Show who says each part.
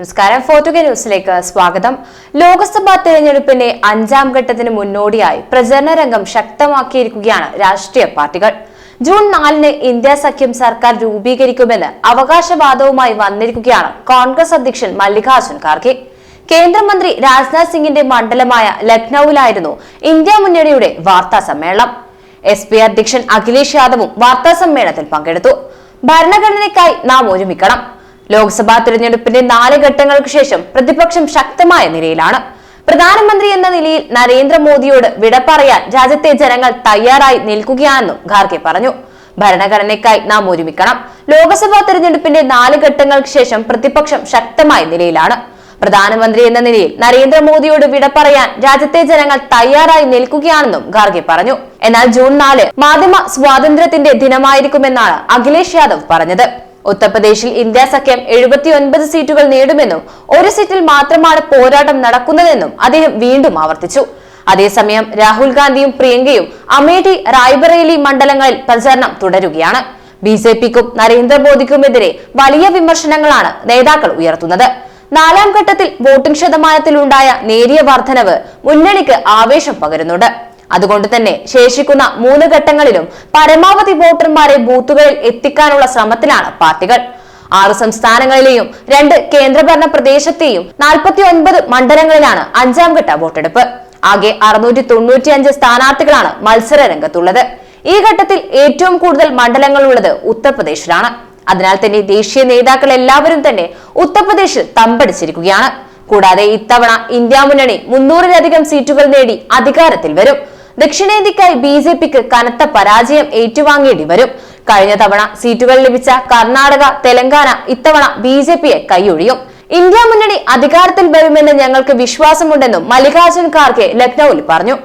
Speaker 1: നമസ്കാരം. ഫോർട്ടുഗ ന്യൂസിലേക്ക് സ്വാഗതം. ലോക്സഭാ തെരഞ്ഞെടുപ്പിന്റെ അഞ്ചാം ഘട്ടത്തിന് മുന്നോടിയായി പ്രചരണ രംഗം ശക്തമാക്കിയിരിക്കുകയാണ് രാഷ്ട്രീയ പാർട്ടികൾ. ജൂൺ നാലിന് ഇന്ത്യ സഖ്യം സർക്കാർ രൂപീകരിക്കുമെന്ന് അവകാശവാദവുമായി വന്നിരിക്കുകയാണ് കോൺഗ്രസ് അധ്യക്ഷൻ മല്ലികാർജുൻ ഖാർഗെ. കേന്ദ്രമന്ത്രി രാജ്നാഥ് സിംഗിന്റെ മണ്ഡലമായ ലക്നൌവിലായിരുന്നു ഇന്ത്യ മുന്നണിയുടെ വാർത്താ സമ്മേളനം. എസ് പി അധ്യക്ഷൻ അഖിലേഷ് യാദവും വാർത്താ സമ്മേളനത്തിൽ പങ്കെടുത്തു. ഭരണഘടനയ്ക്കായി നാം ഒരുമിക്കണം. ലോക്സഭാ തിരഞ്ഞെടുപ്പിന്റെ നാല് ഘട്ടങ്ങൾക്ക് ശേഷം പ്രതിപക്ഷം ശക്തമായ നിലയിലാണ്. പ്രധാനമന്ത്രി എന്ന നിലയിൽ നരേന്ദ്രമോദിയോട് വിട പറയാൻ രാജ്യത്തെ ജനങ്ങൾ തയ്യാറായി നിൽക്കുകയാണെന്നും ഖാർഗെ പറഞ്ഞു. ഭരണഘടനയ്ക്കായി നാം ഒരുമിക്കണം. ലോക്സഭാ തെരഞ്ഞെടുപ്പിന്റെ നാല് ഘട്ടങ്ങൾക്ക് ശേഷം പ്രതിപക്ഷം ശക്തമായ നിലയിലാണ്. പ്രധാനമന്ത്രി എന്ന നിലയിൽ നരേന്ദ്രമോദിയോട് വിട പറയാൻ രാജ്യത്തെ ജനങ്ങൾ തയ്യാറായി നിൽക്കുകയാണെന്നും ഖാർഗെ പറഞ്ഞു. എന്നാൽ ജൂൺ നാല് മാധ്യമ സ്വാതന്ത്ര്യത്തിന്റെ ദിനമായിരിക്കുമെന്നാണ് അഖിലേഷ് യാദവ് പറഞ്ഞത്. ഉത്തർപ്രദേശിൽ ഇന്ത്യ സഖ്യം എഴുപത്തിയൊൻപത് സീറ്റുകൾ നേടുമെന്നും ഒരു സീറ്റിൽ മാത്രമാണ് പോരാട്ടം നടക്കുന്നതെന്നും അദ്ദേഹം വീണ്ടും ആവർത്തിച്ചു. അതേസമയം രാഹുൽ ഗാന്ധിയും പ്രിയങ്കയും അമേഠി റായ്ബറേലി മണ്ഡലങ്ങളിൽ പ്രചരണം തുടരുകയാണ്. ബി ജെ പിക്കും നരേന്ദ്രമോദിക്കുമെതിരെ വലിയ വിമർശനങ്ങളാണ് നേതാക്കൾ ഉയർത്തുന്നത്. നാലാം ഘട്ടത്തിൽ വോട്ടിംഗ് ശതമാനത്തിലുണ്ടായ നേരിയ വർധനവ് മുന്നണിക്ക് ആവേശം പകരുന്നുണ്ട്. അതുകൊണ്ട് തന്നെ ശേഷിക്കുന്ന മൂന്ന് ഘട്ടങ്ങളിലും പരമാവധി വോട്ടർമാരെ ബൂത്തുകളിൽ എത്തിക്കാനുള്ള ശ്രമത്തിലാണ് പാർട്ടികൾ. ആറ് സംസ്ഥാനങ്ങളിലെയും രണ്ട് കേന്ദ്രഭരണ പ്രദേശത്തെയും നാൽപ്പത്തി ഒൻപത് മണ്ഡലങ്ങളിലാണ് അഞ്ചാം ഘട്ട വോട്ടെടുപ്പ്. ആകെ അറുന്നൂറ്റി തൊണ്ണൂറ്റിയഞ്ച് സ്ഥാനാർത്ഥികളാണ് മത്സര രംഗത്തുള്ളത് ഈ ഘട്ടത്തിൽ ഏറ്റവും കൂടുതൽ മണ്ഡലങ്ങളുള്ളത് ഉത്തർപ്രദേശിലാണ്. അതിനാൽ തന്നെ ദേശീയ നേതാക്കൾ എല്ലാവരും തന്നെ ഉത്തർപ്രദേശിൽ തമ്പടിച്ചിരിക്കുകയാണ്. കൂടാതെ ഇത്തവണ ഇന്ത്യ മുന്നണി മുന്നൂറിലധികം സീറ്റുകൾ നേടി അധികാരത്തിൽ വരും. ദക്ഷിണേന്ത്യക്കായി ബി ജെ പിക്ക് കനത്ത പരാജയം ഏറ്റുവാങ്ങേണ്ടി വരും. കഴിഞ്ഞ തവണ സീറ്റുകൾ ലഭിച്ച കർണാടക തെലങ്കാന ഇത്തവണ ബി ജെ പിയെ കൈയൊഴിയും. ഇന്ത്യ മുന്നണി അധികാരത്തിൽ വരുമെന്ന് ഞങ്ങൾക്ക് വിശ്വാസമുണ്ടെന്നും മല്ലികാർജുൻ ഖാർഗെ ലക്നൌവിൽ പറഞ്ഞു.